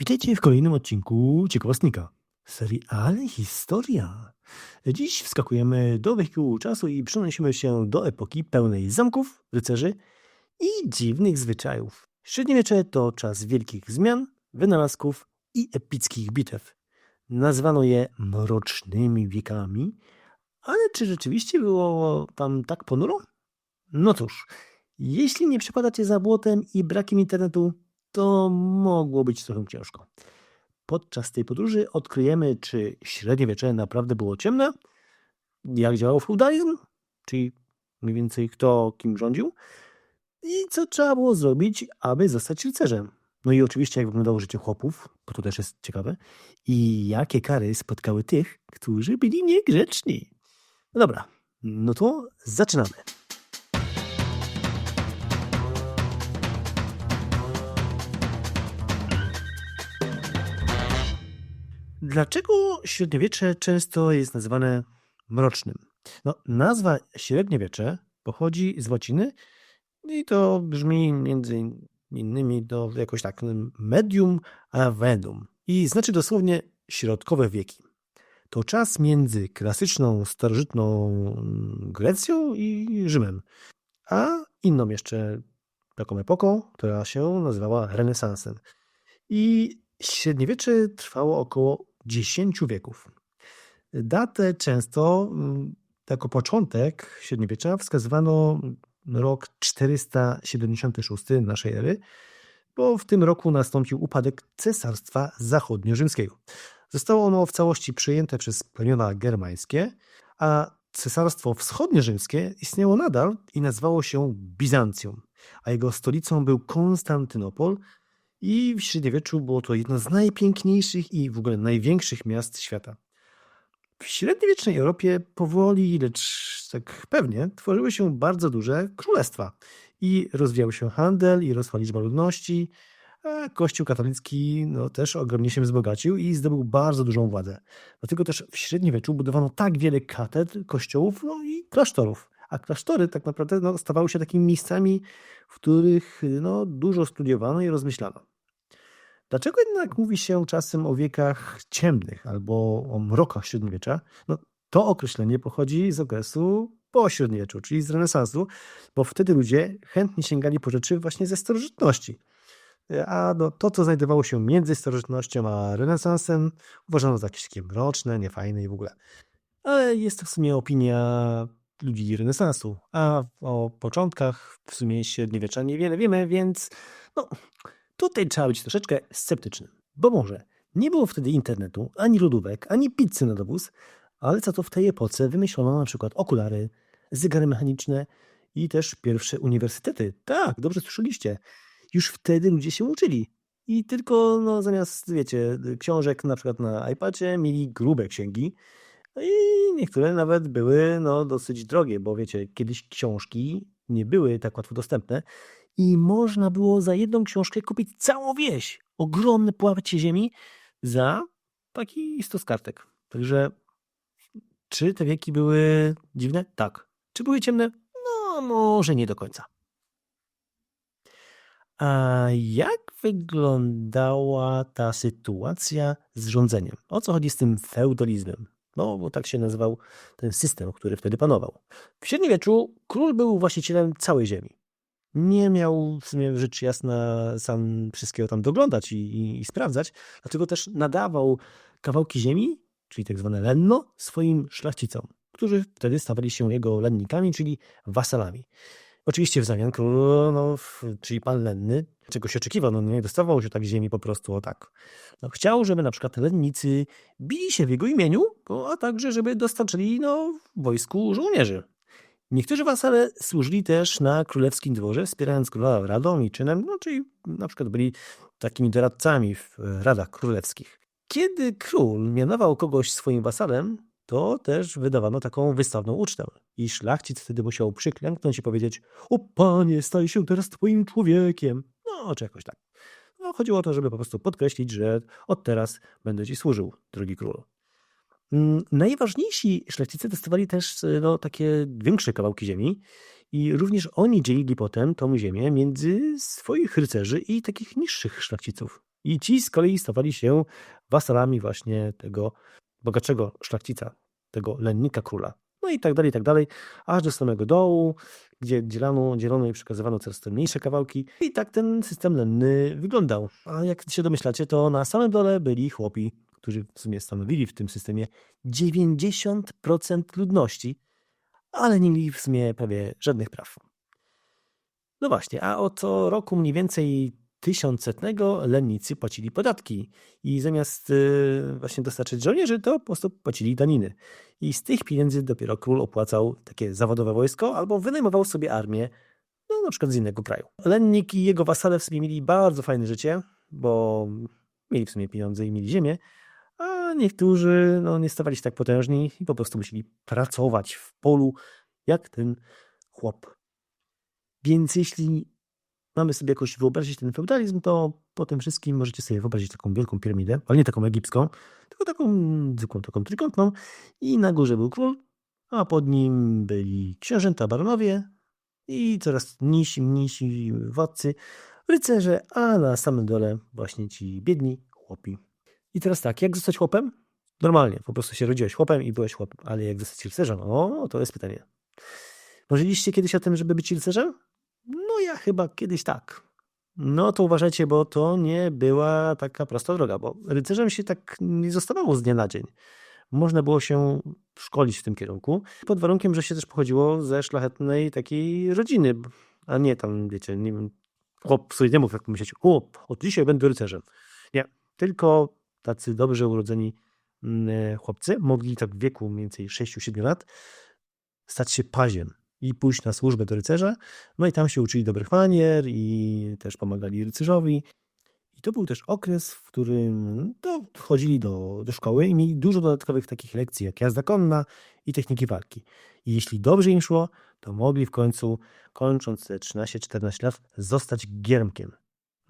Witajcie w kolejnym odcinku Ciekawostnika. Serii Historia. Dziś wskakujemy do wehikułu czasu i przenosimy się do epoki pełnej zamków, rycerzy i dziwnych zwyczajów. Średniowiecze to czas wielkich zmian, wynalazków i epickich bitew. Nazwano je mrocznymi wiekami, ale czy rzeczywiście było tam tak ponuro? No cóż, jeśli nie przepadacie za błotem i brakiem internetu, to mogło być trochę ciężko. Podczas tej podróży odkryjemy, czy średniowiecze naprawdę było ciemne, jak działał feudalizm, czyli mniej więcej kto kim rządził i co trzeba było zrobić, aby zostać rycerzem. No i oczywiście jak wyglądało życie chłopów, bo to też jest ciekawe, i jakie kary spotkały tych, którzy byli niegrzeczni. No dobra, no to zaczynamy. Dlaczego średniowiecze często jest nazywane mrocznym? No, nazwa średniowiecze pochodzi z łaciny i to brzmi między innymi to jakoś tak medium avenum i znaczy dosłownie środkowe wieki. To czas między klasyczną, starożytną Grecją i Rzymem, a inną jeszcze taką epoką, która się nazywała renesansem. I średniowiecze trwało około 10 wieków. Datę często mm, jako początek średniowiecza wskazywano rok 476 naszej ery, bo w tym roku nastąpił upadek Cesarstwa Zachodnio-Rzymskiego. Zostało ono w całości przejęte przez plemiona germańskie, a Cesarstwo Wschodnio-Rzymskie istniało nadal i nazywało się Bizancjum, a jego stolicą był Konstantynopol, i w średniowieczu było to jedno z najpiękniejszych i w ogóle największych miast świata. W średniowiecznej Europie powoli, lecz tak pewnie, tworzyły się bardzo duże królestwa i rozwijał się handel i rosła liczba ludności, a Kościół katolicki no, też ogromnie się wzbogacił i zdobył bardzo dużą władzę. Dlatego też w średniowieczu budowano tak wiele katedr, kościołów no i klasztorów. A klasztory tak naprawdę no, stawały się takimi miejscami, w których no, dużo studiowano i rozmyślano. Dlaczego jednak mówi się czasem o wiekach ciemnych albo o mrokach średniowiecza? No, to określenie pochodzi z okresu po średniowieczu, czyli z renesansu, bo wtedy ludzie chętnie sięgali po rzeczy właśnie ze starożytności. A no, to, co znajdowało się między starożytnością a renesansem, uważano za jakieś takie mroczne, niefajne i w ogóle. Ale jest to w sumie opinia ludzi renesansu, a o początkach w sumie średniowiecza niewiele wiemy, więc no, Tutaj trzeba być troszeczkę sceptycznym, bo może nie było wtedy internetu, ani lodówek, ani pizzy na dowóz, ale za to w tej epoce wymyślono na przykład okulary, zegary mechaniczne i też pierwsze uniwersytety. Tak, dobrze słyszeliście. Już wtedy ludzie się uczyli. I tylko no, zamiast, wiecie, książek na przykład na iPadzie mieli grube księgi. No I niektóre nawet były no, dosyć drogie, bo wiecie, kiedyś książki nie były tak łatwo dostępne i można było za jedną książkę kupić całą wieś. Ogromne płacie ziemi za taki stos kartek. Także czy te wieki były dziwne? Tak. Czy były ciemne? No, może nie do końca. A jak wyglądała ta sytuacja z rządzeniem? O co chodzi z tym feudalizmem? No, bo tak się nazywał ten system, który wtedy panował. W średniowieczu król był właścicielem całej ziemi nie miał w sumie rzecz jasna sam wszystkiego tam doglądać i, i, i sprawdzać, dlatego też nadawał kawałki ziemi, czyli tak zwane lenno, swoim szlachcicom, którzy wtedy stawali się jego lennikami, czyli wasalami. Oczywiście w zamian król, no, czyli pan lenny, czego się oczekiwał, no nie dostawał się tak ziemi po prostu o tak. No, chciał, żeby na przykład lennicy bili się w jego imieniu, a także żeby dostarczyli no, wojsku żołnierzy. Niektórzy wasale służyli też na królewskim dworze, wspierając króla radą i czynem, no czyli na przykład byli takimi doradcami w radach królewskich. Kiedy król mianował kogoś swoim wasalem, to też wydawano taką wystawną ucztę. I szlachcic wtedy musiał przyklęknąć i powiedzieć: O panie, staj się teraz twoim człowiekiem. No, czy jakoś tak. No, chodziło o to, żeby po prostu podkreślić, że od teraz będę ci służył, drogi królu. Najważniejsi szlachcice dostawali też e, no, takie większe kawałki ziemi i również oni dzielili potem tą ziemię między swoich rycerzy i takich niższych szlachciców. I ci z kolei stawali się wasalami właśnie tego bogatszego szlachcica, tego lennika króla. No i tak dalej, i tak dalej, aż do samego dołu, gdzie dzielono, dzielono i przekazywano coraz to mniejsze kawałki. I tak ten system lenny wyglądał. A jak się domyślacie, to na samym dole byli chłopi, którzy w sumie stanowili w tym systemie 90% ludności, ale nie mieli w sumie prawie żadnych praw. No właśnie, a od roku mniej więcej tysiącsetnego lennicy płacili podatki i zamiast y, właśnie dostarczyć żołnierzy, to po prostu płacili daniny. I z tych pieniędzy dopiero król opłacał takie zawodowe wojsko albo wynajmował sobie armię, no na przykład z innego kraju. Lennik i jego wasale w sumie mieli bardzo fajne życie, bo mieli w sumie pieniądze i mieli ziemię, niektórzy no, nie stawali się tak potężni i po prostu musieli pracować w polu jak ten chłop. Więc jeśli mamy sobie jakoś wyobrazić ten feudalizm, to po tym wszystkim możecie sobie wyobrazić taką wielką piramidę, ale nie taką egipską, tylko taką zwykłą, taką trójkątną i na górze był król, a pod nim byli książęta, baronowie i coraz mniejsi, mniejsi władcy, rycerze, a na samym dole właśnie ci biedni chłopi. I teraz tak, jak zostać chłopem? Normalnie, po prostu się rodziłeś chłopem i byłeś chłopem, ale jak zostać rycerzem? O, to jest pytanie. Marzyliście kiedyś o tym, żeby być rycerzem? No ja chyba kiedyś tak. No to uważajcie, bo to nie była taka prosta droga, bo rycerzem się tak nie zostawało z dnia na dzień. Można było się szkolić w tym kierunku, pod warunkiem, że się też pochodziło ze szlachetnej takiej rodziny, a nie tam, wiecie, nie wiem, chłop sobie nie mów, jak myślicie, chłop, od dzisiaj będę rycerzem. Nie, tylko tacy dobrze urodzeni mm, chłopcy mogli tak w wieku mniej więcej 6-7 lat stać się paziem i pójść na służbę do rycerza. No i tam się uczyli dobrych manier i też pomagali rycerzowi. I to był też okres, w którym to chodzili do, do szkoły i mieli dużo dodatkowych takich lekcji, jak jazda konna i techniki walki. I jeśli dobrze im szło, to mogli w końcu, kończąc te 13-14 lat, zostać giermkiem.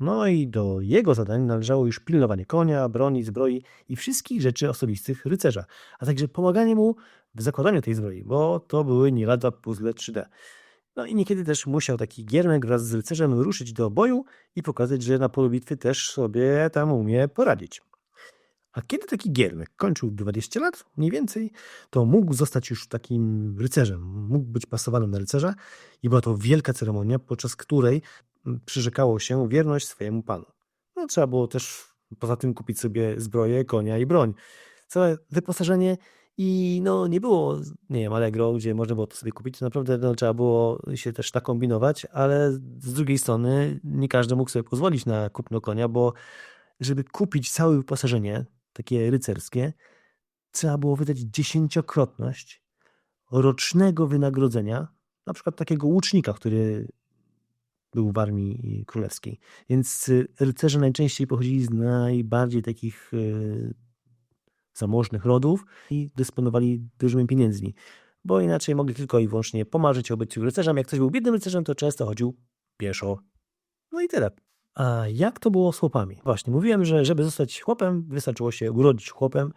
No i do jego zadań należało już pilnowanie konia, broni, zbroi i wszystkich rzeczy osobistych rycerza, a także pomaganie mu w zakładaniu tej zbroi, bo to były nie lada puzzle 3D. No i niekiedy też musiał taki giermek wraz z rycerzem ruszyć do boju i pokazać, że na polu bitwy też sobie tam umie poradzić. A kiedy taki giermek kończył 20 lat, mniej więcej, to mógł zostać już takim rycerzem, mógł być pasowany na rycerza i była to wielka ceremonia, podczas której przyrzekało się wierność swojemu panu. No, trzeba było też poza tym kupić sobie zbroję, konia i broń. Całe wyposażenie i no nie było, nie wiem, Allegro, gdzie można było to sobie kupić. Naprawdę no, trzeba było się też nakombinować, ale z drugiej strony nie każdy mógł sobie pozwolić na kupno konia, bo żeby kupić całe wyposażenie, takie rycerskie, trzeba było wydać dziesięciokrotność rocznego wynagrodzenia, na przykład takiego łucznika, który był w armii królewskiej. Więc rycerze najczęściej pochodzili z najbardziej takich e, zamożnych rodów i dysponowali dużymi pieniędzmi, bo inaczej mogli tylko i wyłącznie pomarzyć o byciu rycerzem. Jak ktoś był biednym rycerzem, to często chodził pieszo. No i tyle. A jak to było z chłopami? Właśnie, mówiłem, że żeby zostać chłopem, wystarczyło się urodzić chłopem,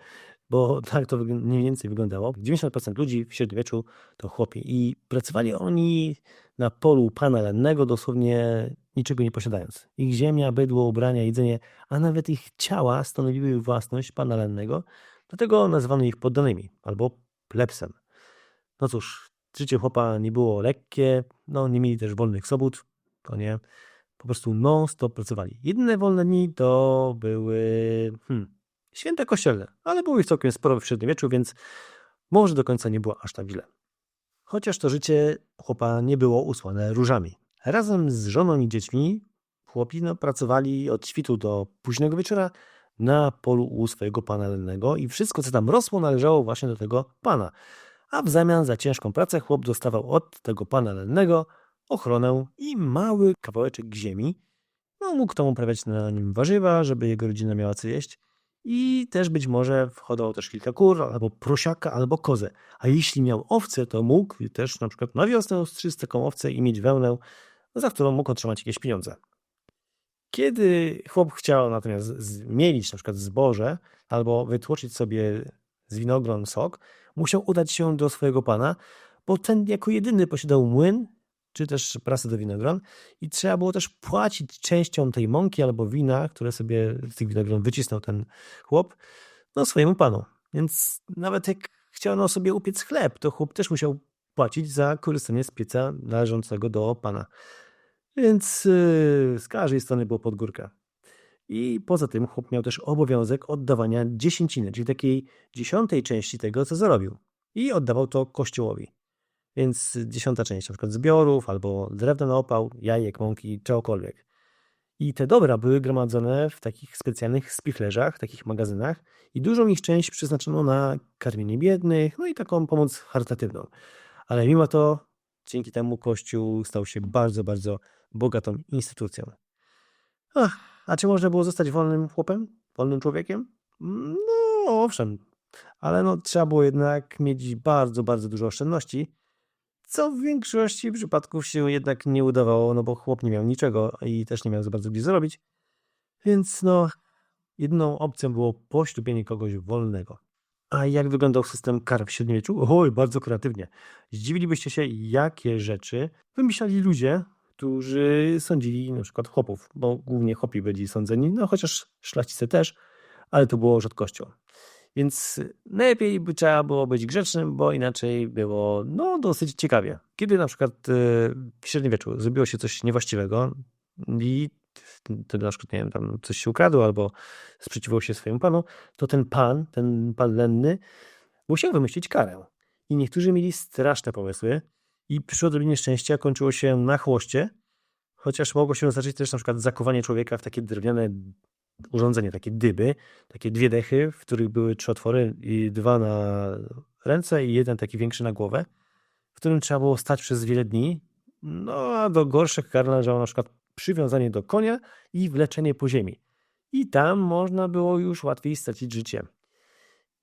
bo tak to mniej więcej wyglądało. 90% ludzi w średniowieczu to chłopi i pracowali oni na polu pana lennego, dosłownie niczego nie posiadając. Ich ziemia, bydło, ubrania, jedzenie, a nawet ich ciała stanowiły własność pana lennego, dlatego nazwano ich poddanymi albo plebsem. No cóż, życie chłopa nie było lekkie, no nie mieli też wolnych sobót, to nie. Po prostu non-stop pracowali. Jedyne wolne dni to były hmm, święta kościelne, ale było ich całkiem sporo w średniowieczu, więc może do końca nie było aż tak źle. Chociaż to życie chłopa nie było usłane różami. Razem z żoną i dziećmi chłopi no, pracowali od świtu do późnego wieczora na polu u swojego pana lennego i wszystko, co tam rosło, należało właśnie do tego pana. A w zamian za ciężką pracę chłop dostawał od tego pana lennego ochronę i mały kawałeczek ziemi. No, mógł tam uprawiać na nim warzywa, żeby jego rodzina miała co jeść. I też być może wchodziło też kilka kur, albo prosiaka, albo kozę. A jeśli miał owce, to mógł też na przykład na wiosnę ostrzyc taką owcę i mieć wełnę, za którą mógł otrzymać jakieś pieniądze. Kiedy chłop chciał natomiast zmienić na przykład zboże albo wytłoczyć sobie z winogron sok, musiał udać się do swojego pana, bo ten jako jedyny posiadał młyn czy też prasę do winogron i trzeba było też płacić częścią tej mąki albo wina, które sobie z tych winogron wycisnął ten chłop, no swojemu panu. Więc nawet jak chciano sobie upiec chleb, to chłop też musiał płacić za korzystanie z pieca należącego do pana. Więc yy, z każdej strony było pod górkę. I poza tym chłop miał też obowiązek oddawania dziesięciny, czyli takiej dziesiątej części tego, co zarobił. I oddawał to kościołowi. Więc dziesiąta część, na przykład zbiorów, albo drewna na opał, jajek, mąki, czegokolwiek. I te dobra były gromadzone w takich specjalnych spichlerzach, takich magazynach i dużą ich część przeznaczono na karmienie biednych, no i taką pomoc charytatywną. Ale mimo to, dzięki temu Kościół stał się bardzo, bardzo bogatą instytucją. Ach, a czy można było zostać wolnym chłopem? Wolnym człowiekiem? No, owszem, ale no, trzeba było jednak mieć bardzo, bardzo dużo oszczędności, co w większości przypadków się jednak nie udawało, no bo chłop nie miał niczego i też nie miał za bardzo gdzie zrobić. Więc no, jedyną opcją było poślubienie kogoś wolnego. A jak wyglądał system kar w średniowieczu? Oj, bardzo kreatywnie. Zdziwilibyście się, jakie rzeczy wymyślali ludzie, którzy sądzili na przykład chłopów, bo głównie chłopi byli sądzeni, no chociaż szlachcice też, ale to było rzadkością. Więc najlepiej by trzeba było być grzecznym, bo inaczej było no, dosyć ciekawie. Kiedy na przykład e, w średniowieczu zrobiło się coś niewłaściwego i wtedy na przykład, nie wiem, tam coś się ukradło albo sprzeciwiło się swojemu panu, to ten pan, ten pan lenny musiał wymyślić karę. I niektórzy mieli straszne pomysły i przy odrobinie szczęścia kończyło się na chłoście, chociaż mogło się zacząć też na przykład zakowanie człowieka w takie drewniane urządzenie, takie dyby, takie dwie dechy, w których były trzy otwory i dwa na ręce i jeden taki większy na głowę, w którym trzeba było stać przez wiele dni. No a do gorszych kar należało na przykład przywiązanie do konia i wleczenie po ziemi. I tam można było już łatwiej stracić życie.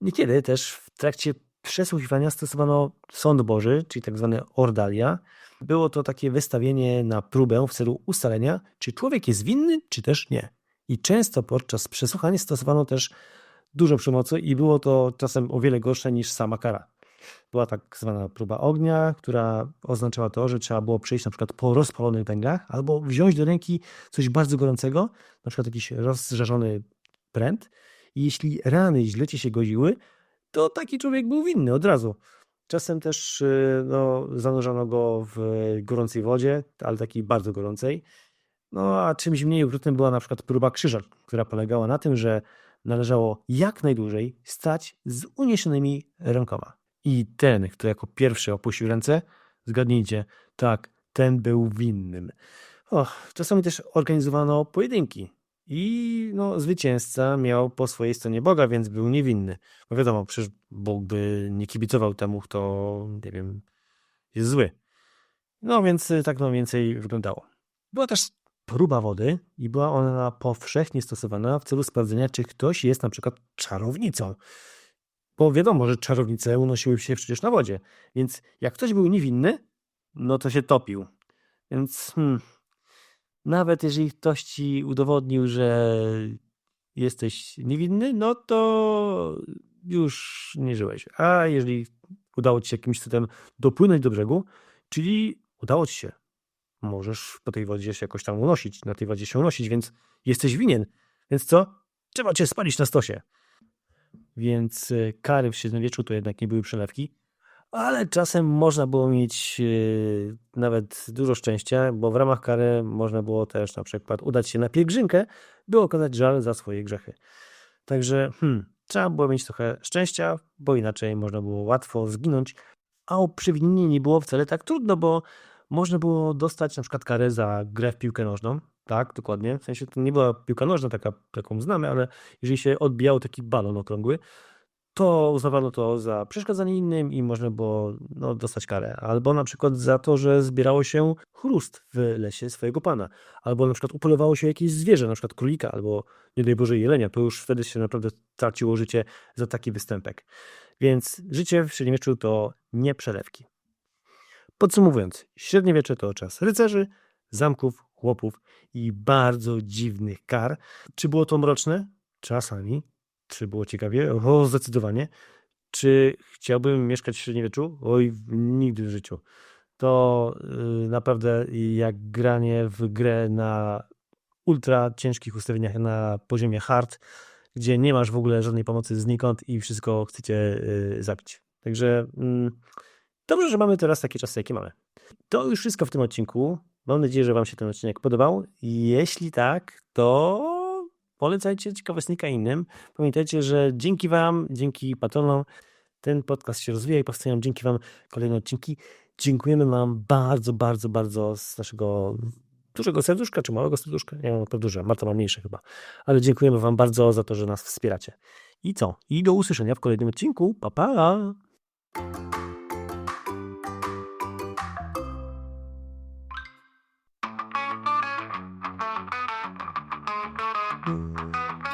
Niekiedy też w trakcie przesłuchiwania stosowano sąd Boży, czyli tak zwane ordalia. Było to takie wystawienie na próbę w celu ustalenia, czy człowiek jest winny, czy też nie. I często podczas przesłuchań stosowano też dużo przemocy i było to czasem o wiele gorsze niż sama kara. Była tak zwana próba ognia, która oznaczała to, że trzeba było przejść na przykład po rozpalonych węglach albo wziąć do ręki coś bardzo gorącego, na przykład jakiś rozżarzony pręt i jeśli rany źle ci się godziły, to taki człowiek był winny od razu. Czasem też y, no, zanurzano go w gorącej wodzie, ale takiej bardzo gorącej. No a czymś mniej okrutnym była na przykład próba krzyża, która polegała na tym, że należało jak najdłużej stać z uniesionymi rękoma. I ten, kto jako pierwszy opuścił ręce, zgadnijcie, tak, ten był winnym. Och, czasami też organizowano pojedynki. I no, zwycięzca miał po swojej stronie Boga, więc był niewinny. Bo wiadomo, przecież Bóg by nie kibicował temu, kto, nie wiem, jest zły. No więc tak no więcej wyglądało. Była też próba wody i była ona powszechnie stosowana w celu sprawdzenia, czy ktoś jest na przykład czarownicą. Bo wiadomo, że czarownice unosiły się przecież na wodzie, więc jak ktoś był niewinny, no to się topił. Więc hmm, nawet jeżeli ktoś ci udowodnił, że jesteś niewinny, no to już nie żyłeś. A jeżeli udało ci się jakimś cudem dopłynąć do brzegu, czyli udało ci się, możesz po tej wodzie się jakoś tam unosić, na tej wodzie się unosić, więc jesteś winien. Więc co? Trzeba cię spalić na stosie. Więc e, kary w średniowieczu to jednak nie były przelewki, ale czasem można było mieć e, nawet dużo szczęścia, bo w ramach kary można było też na przykład udać się na pielgrzymkę, by okazać żal za swoje grzechy. Także hmm, trzeba było mieć trochę szczęścia, bo inaczej można było łatwo zginąć, a o przewinienie nie było wcale tak trudno, bo można było dostać na przykład karę za grę w piłkę nożną. Tak, dokładnie. W sensie to nie była piłka nożna, taka, jaką znamy, ale jeżeli się odbijał taki balon okrągły, to uznawano to za przeszkadzanie innym i można było no, dostać karę. Albo na przykład za to, że zbierało się chrust w lesie swojego pana. Albo na przykład upolowało się jakieś zwierzę, na przykład królika, albo nie daj Boże jelenia. To już wtedy się naprawdę traciło życie za taki występek. Więc życie w średniowieczu to nie przelewki. Podsumowując, średniowiecze to czas rycerzy, zamków, chłopów i bardzo dziwnych kar. Czy było to mroczne? Czasami. Czy było ciekawie? O, zdecydowanie. Czy chciałbym mieszkać w średniowieczu? Oj, nigdy w życiu. to y, naprawdę jak granie w grę na ultra ciężkich ustawieniach na poziomie hard, gdzie nie masz w ogóle żadnej pomocy znikąd i wszystko chcecie y, zabić. Także mm, dobrze, że mamy teraz takie czasy, jakie mamy. To już wszystko w tym odcinku. Mam nadzieję, że Wam się ten odcinek podobał. Jeśli tak, to polecajcie ciekawostnika innym. Pamiętajcie, że dzięki Wam, dzięki patronom ten podcast się rozwija i powstają dzięki Wam kolejne odcinki. Dziękujemy Wam bardzo, bardzo, bardzo z naszego dużego serduszka, czy małego serduszka. Nie mam duże, Marta ma mniejsze chyba. Ale dziękujemy Wam bardzo za to, że nas wspieracie. I co? I do usłyszenia w kolejnym odcinku. Pa, pa!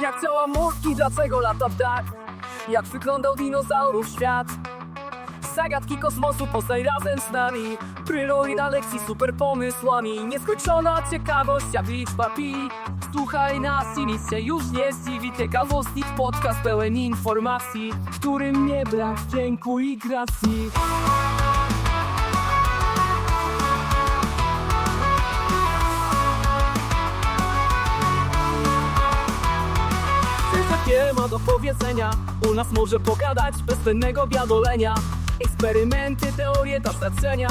Jak ciała mózgi, dlaczego lata tak? Jak wyglądał dinozaurów świat? Zagadki kosmosu poznaj razem z nami. Pryluj na lekcji super pomysłami. Nieskończona ciekawość jak liczba pi. Słuchaj nas i nic się już nie zdziwi. Ciekawostnik podcast pełen informacji którym nie brak dźwięku i gracji powiedzenia. U nas może pogadać bez zbędnego biadolenia Eksperymenty, teorie, doświadczenia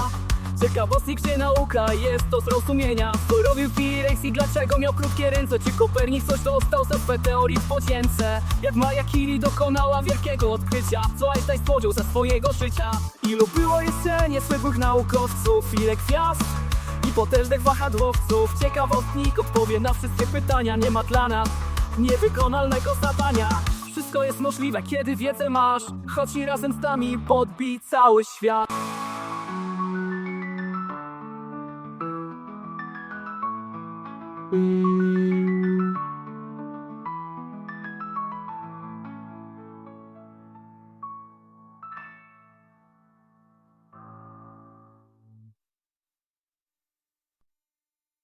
Ciekawostnik czy nauka jest do zrozumienia. Co robił T-Rex i dlaczego miał krótkie ręce? Czy Kopernik coś dostał ze swe teorii w podzięce? Jak Maja Curie dokonała wielkiego odkrycia? Co Einstein stworzył ze swojego życia? Ilu było jeszcze niezwykłych naukowców? Ile gwiazd? I potężnych wahadłowców? Ciekawostnik odpowie na wszystkie pytania. Nie ma dla nas niewykonalnego zadania Wszystko jest możliwe, kiedy wiedzę masz Chodź i razem z nami podbij cały świat Mm.